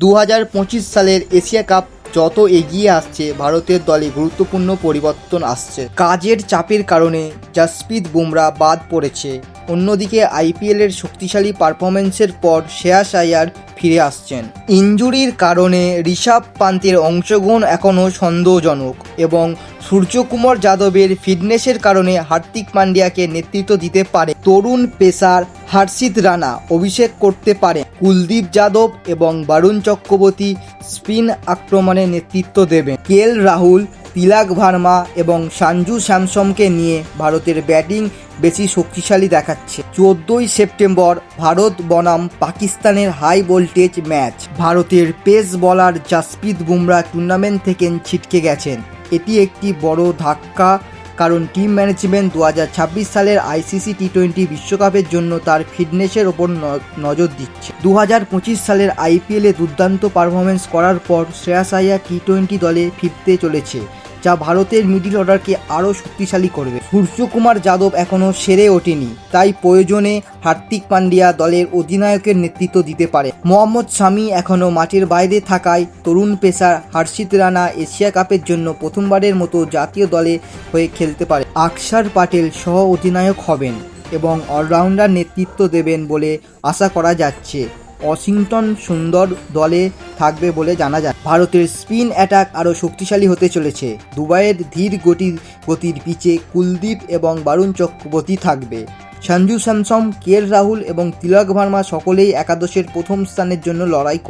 দু হাজার পঁচিশ সালের এশিয়া কাপ যত এগিয়ে আসছে, ভারতের দলে গুরুত্বপূর্ণ পরিবর্তন আসছে। কাজের চাপের কারণে জাসপ্রীত বুমরা বাদ পড়েছে। অন্যদিকে আইপিএলের শক্তিশালী পারফরমেন্সের পর শ্রেয়াস আয়ার ফিরে আসছেন। ইঞ্জুরির কারণে ঋষভ পান্তের অংশগ্রহণ এখনও সন্দেহজনক এবং সূর্যকুমার যাদবের ফিটনেসের কারণে হার্দিক পান্ডিয়াকে নেতৃত্ব দিতে পারে তরুণ পেসার হর্ষিত রানা অভিষেক করতে পারে কুলদীপ যাদব এবং বারুণ চক্রবর্তী স্পিন আক্রমণে নেতৃত্ব দেবেন। কেএল রাহুল, তিলাক ভার্মা এবং সঞ্জু স্যামসনকে নিয়ে ভারতের ব্যাটিং বেশি শক্তিশালী দেখাচ্ছে। চোদ্দোই সেপ্টেম্বর ভারত বনাম পাকিস্তানের হাই ভোল্টেজ ম্যাচ। ভারতের pace bowler Jasprit Bumrah tournament থেকে ছিটকে গেছেন। এটি একটি বড় ধাক্কা কারণ টিম ম্যানেজমেন্ট দু হাজার ছাব্বিশ সালের আইসিসি টি টোয়েন্টি বিশ্বকাপের জন্য তার ফিটনেসের ওপর নজর দিচ্ছে। দু হাজার পঁচিশ সালের আইপিএলে দুর্দান্ত পারফরমেন্স করার পর শ্রেয়াস আয়ার টি টোয়েন্টি দলে ফিরতে চলেছে। যা ভারতের মিডিল অর্ডারকে আরও শক্তিশালী করবে। সূর্যকুমার যাদব এখনও সেরে ওঠেনি, তাই প্রয়োজনে হার্দিক পান্ডিয়া দলের অধিনায়কের নেতৃত্ব দিতে পারে। মোহাম্মদ শামি এখনও মাঠের বাইরে থাকায় তরুণ পেসার হর্ষিত রানা এশিয়া কাপের জন্য প্রথমবারের মতো জাতীয় দলে হয়ে খেলতে পারে। আকসার পাটেল সহ অধিনায়ক হবেন এবং অলরাউন্ডার নেতৃত্ব দেবেন বলে আশা করা যাচ্ছে। ওয়াশিংটন সুন্দর দলে থাকবে বলে জানা যায়। ভারতের স্পিন অ্যাটাক আরও শক্তিশালী হতে চলেছে। দুবাইয়ের ধীর গতি গতির পিচে কুলদীপ এবং বারুণ চক্রবর্তী থাকবে। সঞ্জু স্যামসম কে রাহুল এবং তিলক ভার্মা সকলেই একাদশের প্রথম স্থানের জন্য লড়াই করবে